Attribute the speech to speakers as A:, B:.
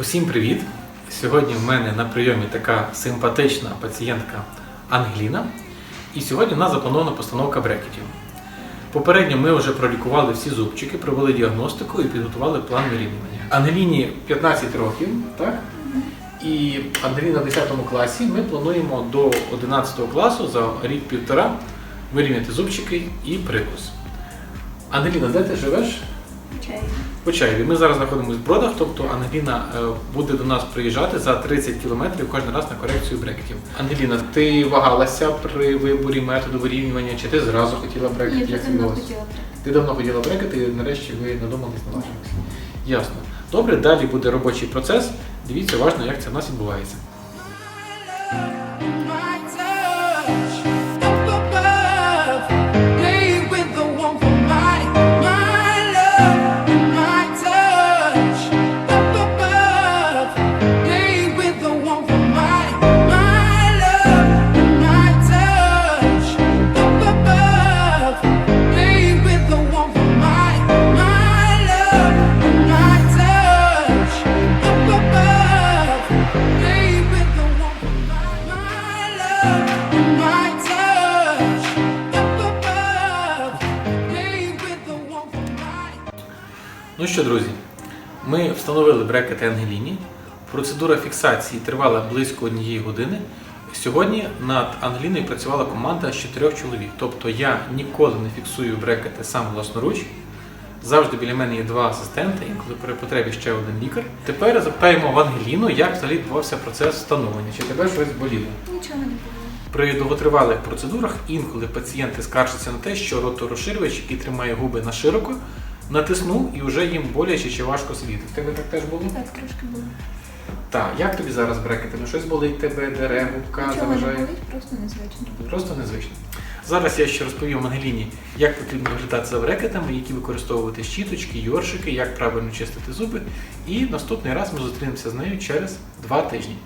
A: Усім привіт! Сьогодні в мене на прийомі така симпатична пацієнтка Ангеліна. І сьогодні у нас запланована постановка брекетів. Попередньо ми вже пролікували всі зубчики, провели діагностику і підготували план вирівнювання. Ангеліні 15 років, так? І Ангеліна в 10 класі. Ми плануємо до 11 класу за рік-півтора вирівняти зубчики і прикус. Ангеліна, де ти живеш?
B: Чай.
A: Почаєві. Ми зараз знаходимося в Бродах, тобто Ангеліна е, буде до нас приїжджати за 30 кілометрів кожен раз на корекцію брекетів. Ангеліна, ти вагалася при виборі методу вирівнювання, чи ти зразу хотіла брекет?
B: Я давно хотіла брекет.
A: Ти давно хотіла брекети, і нарешті ви надумались наважилися. Ясно. Добре, далі буде робочий процес. Дивіться уважно, як це в нас відбувається. Ну що, друзі, ми встановили брекети Ангеліні. Процедура фіксації тривала близько однієї години. Сьогодні над Ангеліною працювала команда з чотирьох чоловік. Тобто я ніколи не фіксую брекети сам власноруч. Завжди біля мене є два асистенти, інколи при потребі ще один лікар. Тепер запитаємо в Ангеліну, як взагалі відбувався процес встановлення. Чи тебе щось боліло?
B: Нічого не було.
A: При довготривалих процедурах інколи пацієнти скаржаться на те, що роторозширювач, який тримає губи на широко, натиснув і вже їм боляче чи важко сидіти. В тебе так теж було?
B: Так, трошки було.
A: Так, як тобі зараз брекети? Ну щось болить тебе, дере, губка,
B: Нічого не
A: заважає?
B: болить, просто незвично.
A: Просто незвично. Зараз я ще розповім Ангеліні, як потрібно виглядати за брекетами, які використовувати щіточки, йоршики, як правильно чистити зуби. І наступний раз ми зустрінемося з нею через два тижні.